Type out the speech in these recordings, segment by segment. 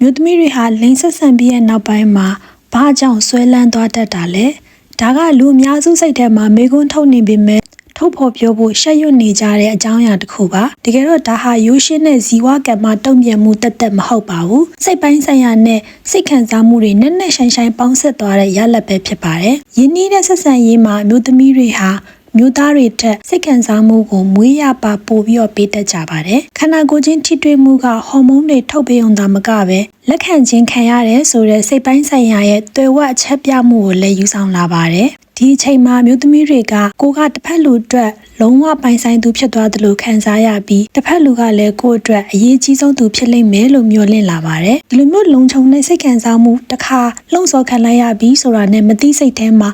မြို့သမီးတွေဟာလိန်ဆက်ဆံပြီးရဲ့နောက်ပိုင်းမှာဘာကြောင့်ဆွဲလန်းသွားတတ်တာလဲဒါကလူအများစုစိတ်ထဲမှာမေကွန်းထုတ်နေပေမဲ့ထုတ်ဖော်ပြောဖို့ရှက်ရွံ့နေကြတဲ့အကြောင်းအရာတစ်ခုပါတကယ်တော့ဒါဟာရိုးရှင်းတဲ့ဇီဝကံမှာတုံ့ပြန်မှုတက်တက်မဟုတ်ပါဘူးစိတ်ပိုင်းဆိုင်ရာနဲ့စိတ်ခံစားမှုတွေနဲ့နဲ့ဆိုင်ဆိုင်ပေါင်းဆက်သွားတဲ့ရလဒ်ပဲဖြစ်ပါတယ်ယင်းနှီးတဲ့ဆက်ဆံရေးမှာမြို့သမီးတွေဟာ မြို့သားတွေထက်စိတ်ခံစားမှုကိုမွေးရပါပို့ပြီးတော့ပေးတတ်ကြပါတယ်ခန္ဓာကိုယ်ချင်းထိတွေ့မှုကဟော်မုန်းတွေထုတ်ပေးုံသာမကပဲလက်ခံခြင်းခံရတယ်ဆိုတဲ့စိတ်ပိုင်းဆိုင်ရာရဲ့တွေ့ဝအချက်ပြမှုကိုလည်းယူဆောင်လာပါတယ်ဒီအချိန်မှာမြို့သမီးတွေကကိုကတစ်ဖက်လူအတွက်လုံးဝပိုင်ဆိုင်သူဖြစ်သွားတယ်လို့ခံစားရပြီးတစ်ဖက်လူကလည်းကိုယ့်အတွက်အရေးကြီးဆုံးသူဖြစ်လိမ့်မယ်လို့မျှော်လင့်လာပါတယ်ဒီလိုမျိုးလုံခြုံတဲ့စိတ်ခံစားမှုတစ်ခါလှုံ့ဆော်ခံလိုက်ရပြီးဆိုတာနဲ့မသိစိတ်ထဲမှာ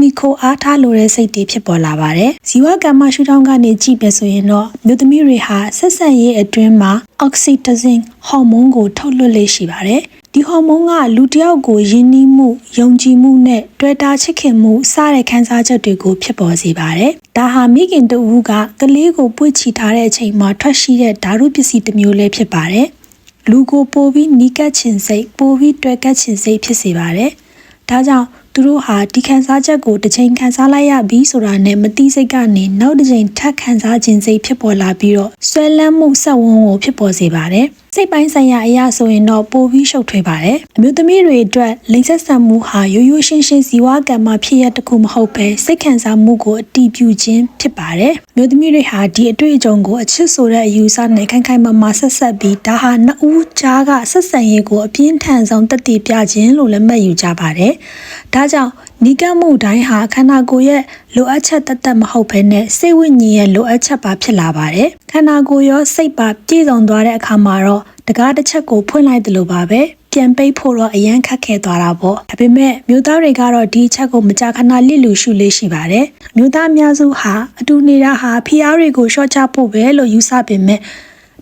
မိခိုအားထားလိုတဲ့စိတ်တွေဖြစ်ပေါ်လာပါတယ်။ဇီဝကမ္မရှုထောင့်ကနေကြည့်ပဲဆိုရင်တော့မြို့သမီးတွေဟာဆက်ဆံရေးအတွင်းမှာ oxytocin ဟော်မုန်းကိုထုတ်လွှတ်လေ့ရှိပါတယ်။ဒီဟော်မုန်းကလူတစ်ယောက်ကိုယဉ်နီးမှု၊ယုံကြည်မှုနဲ့တွေ့တာချစ်ခင်မှုစတဲ့ခံစားချက်တွေကိုဖြစ်ပေါ်စေပါတယ်။ဒါဟာမိခင်တူဦးကကလေးကိုပွေ့ချီထားတဲ့အချိန်မှာထွက်ရှိတဲ့ဓာတုပစ္စည်းတစ်မျိုးလေးဖြစ်ပါတယ်။လူကိုပိုပြီးနီးကပ်ခြင်းစိတ်ပိုပြီးတွေ့ကပ်ခြင်းစိတ်ဖြစ်စေပါတယ်။ဒါကြောင့် သူတို့ဟာဒီခံစားချက်ကိုတစ်ချိန်ခံစားလိုက်ရပြီးဆိုတာနဲ့မတိစိတ်ကနေနောက်တစ်ချိန်ထပ်ခံစားခြင်းစိတ်ဖြစ်ပေါ်လာပြီးတော့ဆွဲလန်းမှုဆက်ဝန်းကိုဖြစ်ပေါ်စေပါတယ်။ စိတ်ပိုင်းဆိုင်ရာအရာဆိုရင်တော့ပိုပြီးရှုပ်ထွေးပါတယ်။အမျိုးသမီးတွေအတွက်လိင်ဆက်ဆံမှုဟာရိုးရိုးရှင်းရှင်းဇီဝကံမှာဖြစ်ရတစ်ခုမဟုတ်ပဲစိတ်ခံစားမှုကိုအတီးပြုခြင်းဖြစ်ပါတယ်။အမျိုးသမီးတွေဟာဒီအတွေ့အကြုံကိုအချစ်ဆိုတဲ့အယူဆနဲ့ခိုင်ခိုင်မာမာဆက်ဆက်ပြီးဒါဟာနှစ်ဦးကြားကဆက်ဆံရေးကိုအပြင်းထန်ဆုံးတက်တည်ပြခြင်းလို့လည်းမှတ်ယူကြပါတယ်။ဒါကြောင့် နီးကပ်မှုတိုင်းဟာခန္ဓာကိုယ်ရဲ့လိုအပ်ချက်တသက်မဟုတ်ဘဲနဲ့စိတ်ဝိညာဉ်ရဲ့လိုအပ်ချက်ပါဖြစ်လာပါတယ်။ခန္ဓာကိုယ်ရောစိတ်ပါပြည့်စုံသွားတဲ့အခါမှာတော့တကားတစ်ချက်ကိုဖွင့်လိုက်တယ်လို့ပါပဲ။ပြန်ပိတ်ဖို့တော့အရန်ခက်ခဲသွားတာပေါ့ဒါပေမဲ့မြို့သားတွေကတော့ဒီအချက်ကိုမကြာခဏလစ်လူရှုလေးရှိပါတယ်မြို့သားအများစုဟာအတူနေတာဟာဖီအားတွေကိုရှော့ချဖို့ပဲလို့ယူဆပေမဲ့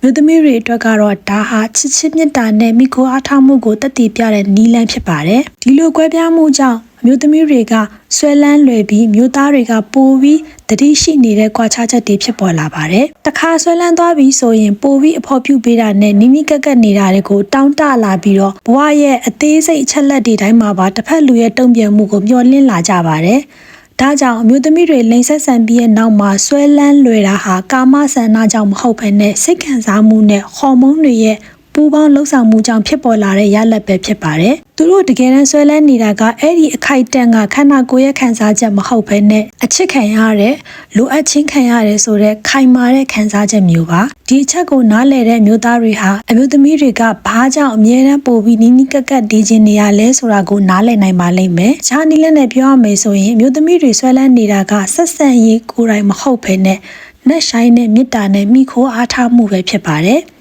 မြို့သမီးတွေအတွက်ကတော့ဒါဟာချစ်ချစ်မြတ်တာနဲ့မိခိုအားထားမှုကိုတည်တည်ပြတဲ့နီးလန်းဖြစ်ပါတယ်ဒီလိုကွဲပြားမှုကြောင့် မြို့သမီးတွေကဆွဲလန်းလွယ်ပြီးမြို့သားတွေကပိုပြီးတတိရှိနေတဲ့ကွာခြားချက်တွေဖြစ်ပေါ်လာပါတယ်။တခါဆွဲလန်းသွားပြီးဆိုရင်ပိုပြီးအဖို့ပြုပေးတာနဲ့နိမိကက်ကက်နေတာတွေကိုတောင်းတလာပြီးတော့ဘဝရဲ့အသေးစိတ်အချက်လက်တွေတိုင်းမှာပါတစ်ဖက်လူရဲ့တုံ့ပြန်မှုကိုမျှော်လင့်လာကြပါတယ်။ဒါကြောင့်အမျိုးသမီးတွေလိန်ဆက်ဆန်ပြီးရဲ့နောက်မှာဆွဲလန်းလွယ်တာဟာကာမဆန္ဒကြောင့်မဟုတ်ဘဲနဲ့စိတ်ခံစားမှုနဲ့ဟော်မုန်းတွေရဲ့ ပူပေါင်းလှုပ်ဆောင်မှုကြောင့်ဖြစ်ပေါ်လာတဲ့ရလဒ်ပဲဖြစ်ပါတယ်။သူတို့တကယ်တမ်းဆွဲလန်းနေတာကအဲ့ဒီအခိုက်အတန့်ကခန္ဓာကိုယ်ရဲ့ခံစားချက်မဟုတ်ဘဲနဲ့အချစ်ခံရတဲ့လိုအပ်ချင်းခံရတယ်ဆိုတဲ့ခိုင်မာတဲ့ခံစားချက်မျိုးပါ။ဒီအချက်ကိုနားလည်တဲ့မျိုးသားတွေဟာအမျိုးသမီးတွေကဘာကြောင့်အမြဲတမ်းပို့ပြီးနီးနီးကပ်ကပ်နေခြင်းနေရလဲဆိုတာကိုနားလည်နိုင်ပါလိမ့်မယ်။ခြားနီးလက်နဲ့ပြောရမယ်ဆိုရင်အမျိုးသမီးတွေဆွဲလန်းနေတာကဆက်ဆံရေးကိုယ်တိုင်မဟုတ်ဘဲနဲ့နှက်ဆိုင်တဲ့မေတ္တာနဲ့မိခိုးအားထားမှုပဲဖြစ်ပါတယ်။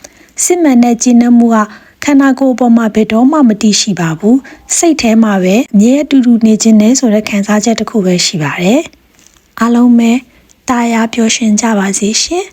စစ်မှန်တဲ့ကျင့်နှံမှုကခန္ဓာကိုယ်ပေါ်မှာဘယ်တော့မှမတည်ရှိပါဘူးစိတ်ထဲမှာပဲအမြဲအတူတူနေခြင်းနဲ့ဆိုတဲ့ခံစားချက်တစ်ခုပဲရှိပါတယ်အားလုံးပဲတာယာပျော်ရွှင်ကြပါစေရှင်